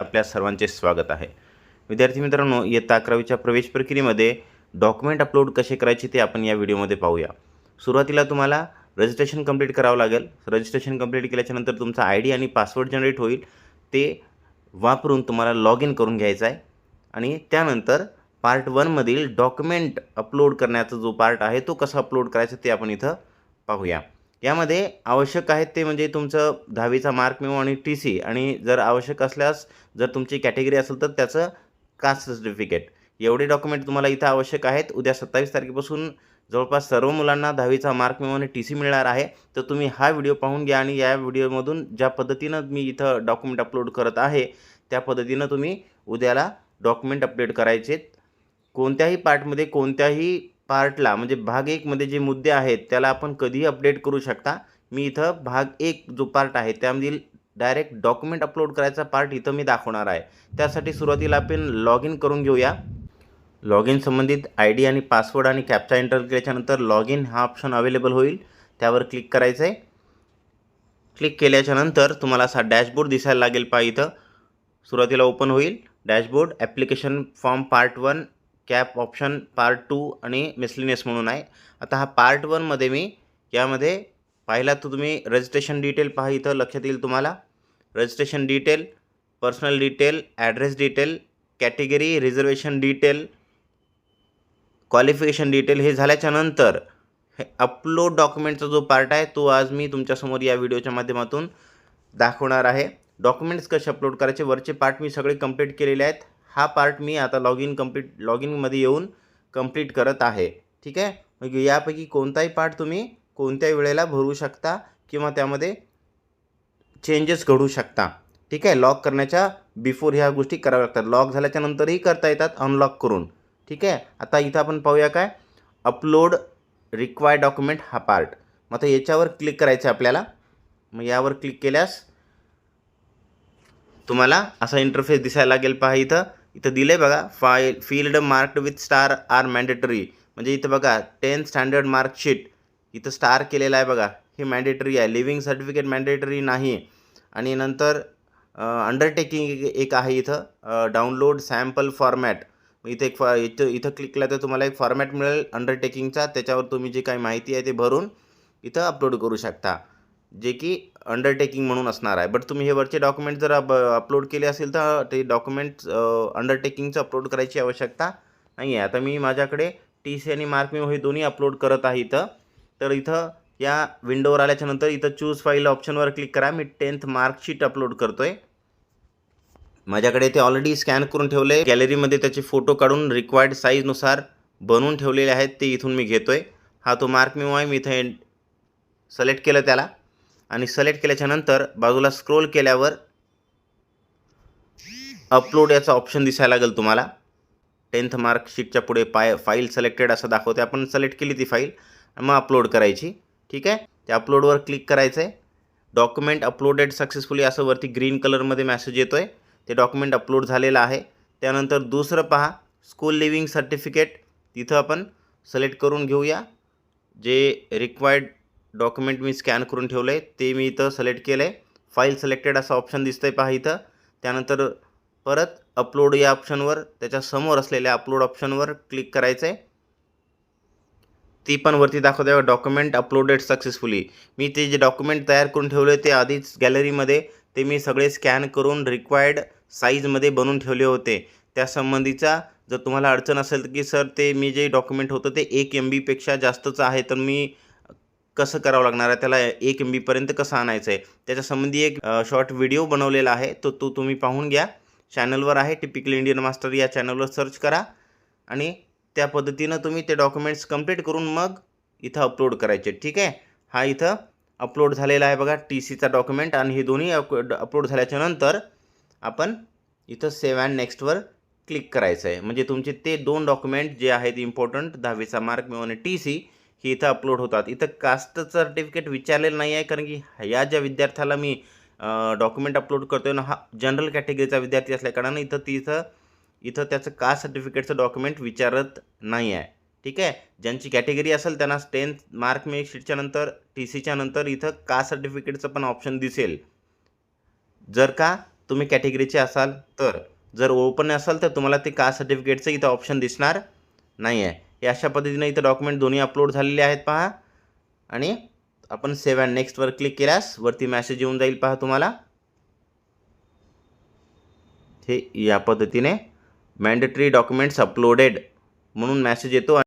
आपल्या सर्वांचे स्वागत आहे. विद्यार्थी मित्रांनो इयत्ता अकरावीच्या प्रवेश प्रक्रियेमध्ये डॉक्युमेंट अपलोड कसे करायचे ते आपण या व्हिडिओमध्ये पाहूया. सुरुवातीला तुम्हाला रजिस्ट्रेशन कंप्लीट करावं लागेल. रजिस्ट्रेशन कंप्लीट केल्याच्यानंतर तुमचा आय डी आणि पासवर्ड जनरेट होईल. ते वापरून तुम्हाला लॉग इन करून घ्यायचं आहे. आणि त्यानंतर पार्ट वनमधील डॉक्युमेंट अपलोड करण्याचा जो पार्ट आहे तो कसा अपलोड करायचा ते आपण इथं पाहूया. यामध्ये आवश्यक आहेत ते म्हणजे तुमचं दहावीचा मार्क मिळू आणि टी सी आणि जर आवश्यक असल्यास जर तुमची कॅटेगरी असेल तर त्याचं कास्ट सर्टिफिकेट एवढे डॉक्युमेंट तुम्हाला इथं आवश्यक आहेत. उद्या सत्तावीस तारखेपासून जवळपास सर्व मुलांना दहावीचा मार्क मेमो आणि टी सी मिळणार आहे. तर तुम्ही हा व्हिडिओ पाहून घ्या आणि या व्हिडिओमधून ज्या पद्धतीनं मी इथं डॉक्युमेंट अपलोड करत आहे त्या पद्धतीनं तुम्ही उद्याला डॉक्युमेंट अपडेट करायचे कोणत्याही पार्टमध्ये कोणत्याही पार्टला म्हणजे भाग एकमध्ये जे मुद्दे आहेत त्याला आपण कधीही अपडेट करू शकता. मी इथं भाग एक जो पार्ट आहे त्यामधील डायरेक्ट डॉक्युमेंट अपलोड करायचा पार्ट इथं मी दाखवणार आहे. त्यासाठी सुरुवातीला आपण लॉग इन करून घेऊया. लॉग इन संबंधित आय डी आणि पासवर्ड आणि कॅपचा एंटर केल्याच्यानंतर लॉग इन हा ऑप्शन अवेलेबल होईल. त्यावर क्लिक करायचं आहे क्लिक केल्याच्यानंतर तुम्हाला असा डॅशबोर्ड दिसायला लागेल पहा इथं. सुरुवातीला ओपन होईल. Dashboard application form part one cap option part two आणि मिसलिनियस म्हणून आहे. आता हा पार्ट वनमध्ये मी यामध्ये पाहिला तर तुम्ही रजिस्ट्रेशन डिटेल पहा इथं लक्षात येईल तुम्हाला. Registration detail personal detail address detail category reservation detail qualification detail हे झाल्याच्यानंतर हे अपलोड डॉक्युमेंटचा जो पार्ट आहे तो आज मी तुमच्यासमोर या व्हिडिओच्या माध्यमातून दाखवणार आहे. डॉक्युमेंट्स कसे अपलोड करायचे वरचे पार्ट मी सगळे कंप्लीट केलेले आहेत. हा पार्ट मी आता लॉग इन कंप्लीट लॉग इनमध्ये येऊन कंप्लीट करत आहे. ठीक आहे? मग यापैकी कोणताही पार्ट तुम्ही कोणत्याही वेळेला भरू शकता किंवा त्यामध्ये चेंजेस घडू शकता. ठीक आहे? लॉक करण्याच्या बिफोर ह्या गोष्टी कराव्या लागतात. लॉक झाल्याच्या नंतरही करता येतात अनलॉक करून. ठीक आहे? आता इथं आपण पाहूया काय? अपलोड रिक्वायर डॉक्युमेंट हा पार्ट मग आता याच्यावर क्लिक करायचं आहे आपल्याला. मग यावर क्लिक केल्यास तुम्हाला असा इंटरफेस दिसायला लागेल पहा इथं. इथं दिलं आहे बघा file field marked with star are mandatory म्हणजे इथं बघा टेन्थ स्टँडर्ड मार्कशीट इथं स्टार केलेलं आहे बघा हे मॅन्डेटरी आहे. लिव्हिंग सर्टिफिकेट मॅन्डेटरी नाही. आणि नंतर अंडरटेकिंग एक आहे इथं डाउनलोड सॅम्पल फॉर्मॅट इथे एक फॉ इथं इथं क्लिक केलं तर तुम्हाला एक फॉर्मॅट मिळेल अंडरटेकिंगचा त्याच्यावर तुम्ही जे काही माहिती आहे ते भरून इथं अपलोड करू शकता. जे की अंडरटेकिंग म्हणून असणार आहे. बट तुम्ही हे वरचे डॉक्युमेंट जर अप अपलोड केले असेल तर ते डॉक्युमेंट अंडरटेकिंगचं अपलोड करायची आवश्यकता नाही आहे. आता मी माझ्याकडे टी सी आणि मार्क मी हे दोन्ही अपलोड करत आहे इथं. तर इथं या विंडोवर आल्याच्यानंतर इथं चूज फाईल ऑप्शनवर क्लिक करा. मी टेन्थ मार्कशीट अपलोड करतो आहे माझ्याकडे ते ऑलरेडी स्कॅन करून ठेवले. गॅलरीमध्ये त्याचे फोटो काढून रिक्वायर्ड साईजनुसार बनवून ठेवलेले आहेत. ते इथून मी घेतो आहे हा तो मार्क मी आहे. मी इथं सलेक्ट केलं त्याला. आणि सिलेक्ट केल्याच्यानंतर बाजूला स्क्रोल केल्यावर अपलोड याचा ऑप्शन दिसायला लागेल तुम्हाला. टेन्थ मार्कशीटच्या पुढे पाय फाईल सिलेक्टेड असं दाखवते आपण सिलेक्ट केली ती फाईल मग अपलोड करायची. ठीक आहे? त्या अपलोडवर क्लिक करायचं आहे डॉक्युमेंट अपलोडेड सक्सेसफुली असं वरती ग्रीन कलरमध्ये मॅसेज येतो आहे ते डॉक्युमेंट अपलोड झालेलं आहे. त्यानंतर दुसरं पहा. स्कूल लिव्हिंग सर्टिफिकेट तिथं आपण सिलेक्ट करून घेऊया. जे रिक्वायर्ड डॉक्युमेंट मी स्कॅन करून ठेवलं आहे ते मी इथं सिलेक्ट केलं आहे फाईल सिलेक्टेड असं ऑप्शन दिसतं आहे पहा इथं. त्यानंतर परत अपलोड या ऑप्शनवर त्याच्यासमोर असलेल्या अपलोड ऑप्शनवर क्लिक करायचं आहे ती पण वरती दाखवते डॉक्युमेंट अपलोडेड सक्सेसफुली मी ते जे डॉक्युमेंट तयार करून ठेवले ते आधीच गॅलरीमध्ये ते मी सगळे स्कॅन करून रिक्वायर्ड साईजमध्ये बनवून ठेवले होते. त्यासंबंधीचा जर तुम्हाला अडचण असेल की सर ते मी जे डॉक्युमेंट होतं ते एक एम बीपेक्षा जास्तचं आहे तर मी कसं करावं लागणार आहे? त्याला एक एम बीपर्यंत कसं आणायचं आहे त्याच्यासंबंधी एक शॉर्ट व्हिडिओ बनवलेला आहे. तो तो तुम्ही पाहून घ्या. चॅनलवर आहे. टिपिकल इंडियन मास्टर या चॅनलवर सर्च करा. आणि त्या पद्धतीनं तुम्ही ते डॉक्युमेंट्स कंप्लीट करून मग इथं अपलोड करायचे. ठीक आहे? हा इथं अपलोड झालेला आहे बघा. टी सीचा डॉक्युमेंट आणि हे दोन्ही अप अपलोड झाल्याच्यानंतर आपण इथं सेव्ह अँड नेक्स्टवर क्लिक करायचं आहे म्हणजे तुमचे ते दोन डॉक्युमेंट जे आहेत इम्पॉर्टंट दहावीचा मार्क मिळवणे टी सी ही इथं अपलोड होतात. इथं कास्ट सर्टिफिकेट विचारलेलं नाही आहे कारण की या ज्या विद्यार्थ्याला मी डॉक्युमेंट अपलोड करतोय ना हा जनरल कॅटेगरीचा विद्यार्थी असल्याकारणानं इथं तिथं इथं त्याचं कास्ट सर्टिफिकेटचं डॉक्युमेंट विचारत नाही आहे. ठीक आहे? ज्यांची कॅटेगरी असेल त्यांना टेन्थ मार्क शीटच्या नंतर टी सीच्या नंतर इथं कास्ट सर्टिफिकेटचं पण ऑप्शन दिसेल. जर का तुम्ही कॅटेगरीचे असाल तर जर ओपन असाल तर तुम्हाला ते कास्ट सर्टिफिकेटचं इथं ऑप्शन दिसणार नाही आहे हे अशा पद्धतीने इथं डॉक्युमेंट दोन्ही अपलोड झालेले आहेत पहा. आणि आपण सेव्ह अँड नेक्स्टवर क्लिक केल्यास वरती मॅसेज येऊन जाईल पहा तुम्हाला. हे या पद्धतीने मॅन्डेटरी डॉक्युमेंट्स अपलोडेड म्हणून मॅसेज येतो.